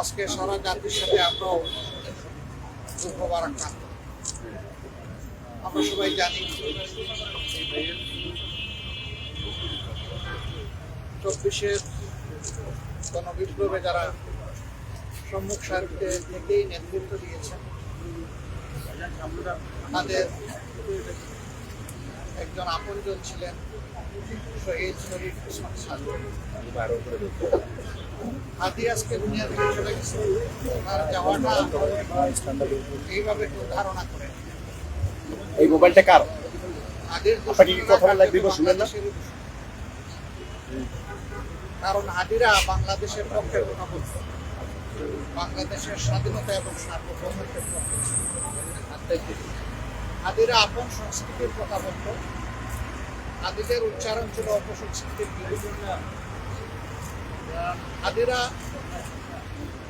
আজকে সারা জাতির সাথে আমরাও আমরা সবাই জানি চব্বিশের গণবিপ্লবে যারা সম্মুখ সারিতে থেকেই নেতৃত্ব দিয়েছেন, তাদের একজন আপনজন ছিলেন। শহীদ শরীফ সাহেব হাতি আজকে দুনিয়া থেকে চলে গেছে। তার যাওয়াটা এইভাবে কেউ ধারণা করে। এই মোবাইলটা কার? আপনাকে কথা শুনলেন না? কারণ হাদিরা বাংলাদেশের পক্ষে কথা বলতো বাংলাদেশের স্বাধীনতা এবং সার্বভৌমত্বের পক্ষে। হাদিরা আপন সংস্কৃতির কথা বলতো হাদিদের উচ্চারণ ছিল অপসংস্কৃতির বিরুদ্ধে হাদিরা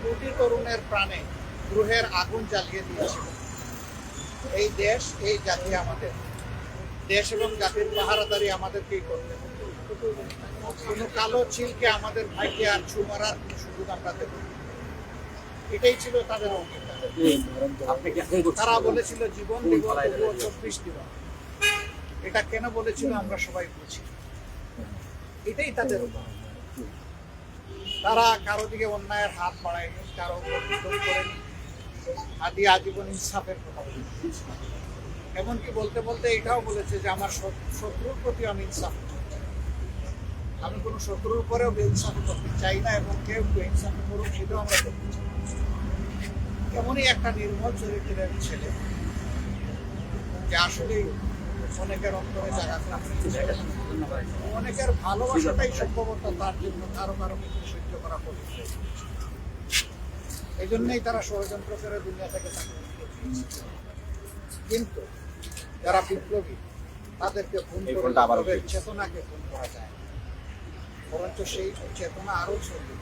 কোটি তরুণের প্রাণে গ্রহের আগুন জ্বালিয়ে দিয়েছিল এই দেশ, এই জাতি আমাদের দেশ এবং জাতির পাহারাদারি করতে হবে। কোনো কালো চিলকে আমাদের ভাইকে আর ছু মারার কোনো সুযোগ আমরা দেব। এটাই ছিল তাদের? তারা বলেছিল জীবন দিব চব্বিশ দিব এটা কেন বলেছিল আমরা সবাই বুঝি এটাই তাদের। তারা কারও দিকে অন্যায়ের হাত বাড়ায়নি কারও করেনি আদি আজীবন ইনসাফের কথা এমনকি বলতে বলতে এটাও বলেছে যে আমার শত্রুর প্রতি আমি ইনসাফ। আমি কোনো শত্রুর উপরেও ইনসাফ করতে চাই না এবং কেউ ইনসাফ করুক সেটাও আমরা করতে চাই। এমনই একটা নির্মল চরিত্রের ছেলে যে আসলে অনেকের অন্তরে জায়গা করে অনেকের ভালোবাসাটাই সম্ভবত তার জন্য কারও কারও ক্ষেত্রে সহ্য করা পড়েছে। এই জন্যই তারা ষড়যন্ত্র করে দুনিয়া থেকে কিন্তু যারা বিপ্লবী তাদেরকে খুন করে চেতনাকে খুন করা যায়। বরঞ্চ সেই চেতনা আরও ছড়িয়ে।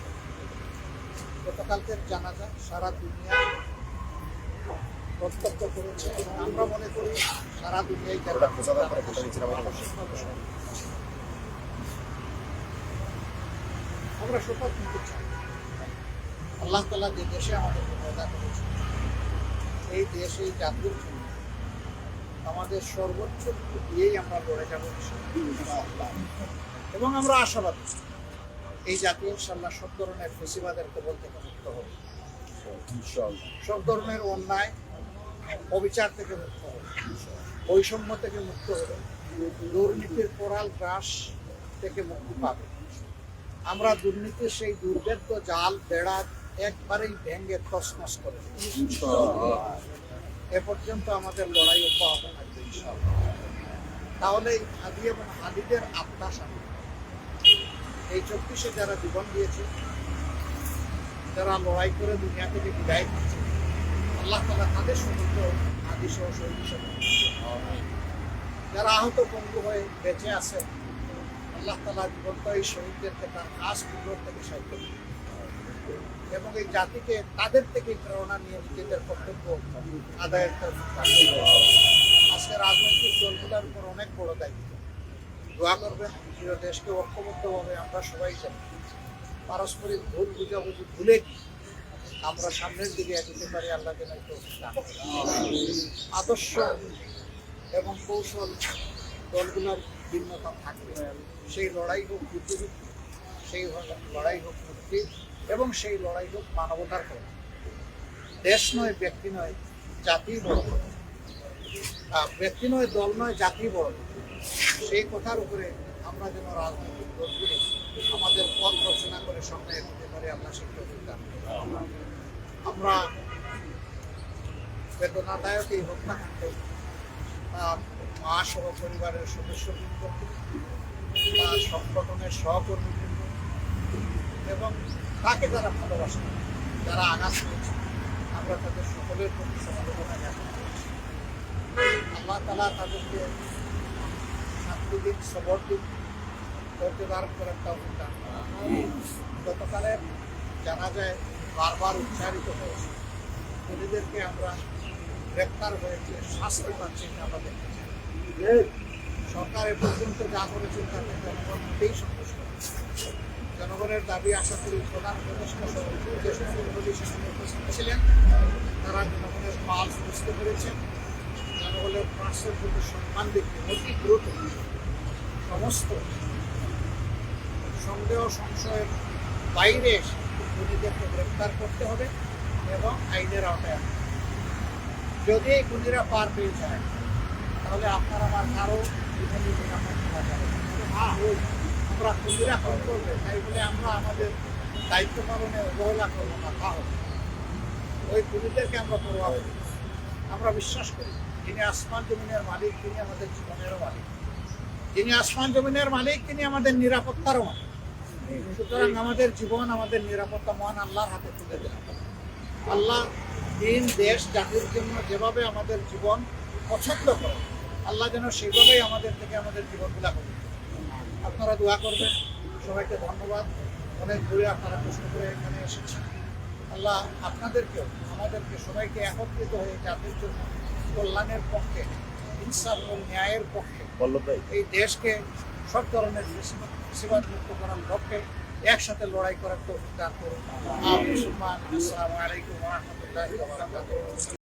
গতকালকের জানাজা সারা দুনিয়া প্রত্যক্ষ করেছে। আমরা মনে করি সারা দুনিয়ায়। আমরা শপথ নিতে চাই। আল্লাহ তালা যে দেশে আমাদেরকে পয়দা করেছে এই দেশ এই জাতির জন্য আমাদের সর্বোচ্চ দিয়েই আমরা লড়ে যাব। এবং আমরা আশাবাদী। এই জাতি ইনশাল্লাহ সব ধরনের ফেসিবাদের কবল থেকে মুক্ত হবে। সব ধরনের অন্যায় অবিচার থেকে মুক্ত হবে। বৈষম্য থেকে মুক্ত হবে। দুর্নীতির কোরাল গ্রাস থেকে মুক্তি পাবে। আমরা দুর্নীতির সেই দুর্ভেদ্য জাল বেড়া একবারেই ভেঙে তছনছ করে এ পর্যন্ত আমাদের লড়াই অব্যাহত থাকবে তাহলে এই হাদি এবং হাদিদের আত্মা পাবে। এই চব্বিশে যারা জীবন দিয়েছে যারা লড়াই করে দুনিয়া থেকে বিদায় দিচ্ছে আল্লাহ তালা তাদের সমুদ্র আদি সহ শহীদ হিসেবে যারা আহত পঙ্গু হয়ে বেঁচে আছে আল্লাহ তালা জীবন্ত এই শহীদদেরকে তার কাজ কুকুর থেকে সাহায্য। এবং এই জাতিকে তাদের থেকে প্রেরণা নিয়ে নিজেদের কর্তব্য আদায়ের আজকে রাজনৈতিক দলগুলোর উপর অনেক বড় দায়িত্ব। দোয়া করবেন প্রিয় দেশকে ঐক্যবদ্ধভাবে আমরা সবাই জানি। পারস্পরিক ভুল বুঝাবুঝি ভুলে আমরা সামনের দিকে এগোতে পারি, আল্লাহ যেন এই তৌফিক দান করেন। আদর্শ এবং কৌশল দলগুলোর ভিন্নতা থাকবে সেই লড়াই হোক বুদ্ধিবৃত্তি সেই লড়াই হোক মুক্তি এবং সেই লড়াই হোক মানবতার পর দেশ নয়, ব্যক্তি নয়, জাতি বড় ব্যক্তি নয়, দল নয়, জাতি বড় সেই কথার উপরে আমরা যেন রাজনৈতিক দলগুলো আমাদের পথ রচনা করে সামনে এগোতে পারি, আমরা সেই তৌফিক আমরা বেদনাদায়ক এই হত্যাকাণ্ডে তার মা সহ পরিবারের সদস্যবৃন্দ তার সংগঠনের সহকর্মীবৃন্দ, এবং তাকে যারা ভালোবাসেন যারা আঘাত করেছে, আমরা তাদের সকলের প্রতি সমবেদনা জ্ঞাপন করছি আল্লাহ তালা তাদেরকে সবর দিন করতে ধারণ করার তাও দান গতকালে জানা যায়, বারবার উচ্চারিত হয়েছে। খুনিদেরকে আমরা গ্রেপ্তার হয়েছে, শাস্তি পাচ্ছি না আমরা দেখতে চাই। সরকার এ পর্যন্ত যা করেছে তাতে জনগণ মোটেই সন্তুষ্ট। জনগণের দাবি আশা করি প্রধান যে সকল উপস্থিত ছিলেন। তারা জনগণের পাল বুঝতে পেরেছেন। জনগণের প্রাণের প্রতি সম্মান দেখে অতি দ্রুত সমস্ত সন্দেহ, সংশয়ের বাইরে এসে খুনিদেরকে করতে হবে এবং আইনের আওতায় যদি এই খুনিরা পার পেয়ে যায়, তাহলে আপনার আমার কারও জীবনে নিরাপদ থাকা যাবে। আমরা খুনিরা খুন করবে, তাই বলে আমরা আমাদের দায়িত্ব পালনে অবহেলা করব না, তা হবে ওই খুনিদেরকে আমরা করি। আমরা বিশ্বাস করি, যিনি আসমান জমিনের মালিক, তিনি আমাদের জীবনেরও মালিক। যিনি আসমান জমিনের মালিক, তিনি আমাদের নিরাপত্তারও মালিক সুতরাং আমাদের জীবন, আমাদের নিরাপত্তা মহান আল্লাহর হাতে তুলে দিলাম আল্লাহ দিন, দেশ, জাতির জন্য যেভাবে আমাদের জীবন পছন্দ করে, আল্লাহ যেন সেইভাবেই আমাদের থেকে আমাদের জীবন জীবনগুলা করে। আপনারা দোয়া করবেন। সবাইকে ধন্যবাদ। অনেক দূরে আপনারা কষ্ট করে এখানে এসেছেন। আল্লাহ আপনাদেরকেও, আমাদেরকে সবাইকে একত্রিত হয়ে জাতির জন্য কল্যাণের পক্ষে ইনসাফ এবং ন্যায়ের পক্ষে এই দেশকে সব ধরনের সেবাদ মুক্ত করার লক্ষ্যে একসাথে লড়াই করার তো দান করুন। মুসলমান আসসালামু আলাইকুম রহমতুল্লাহ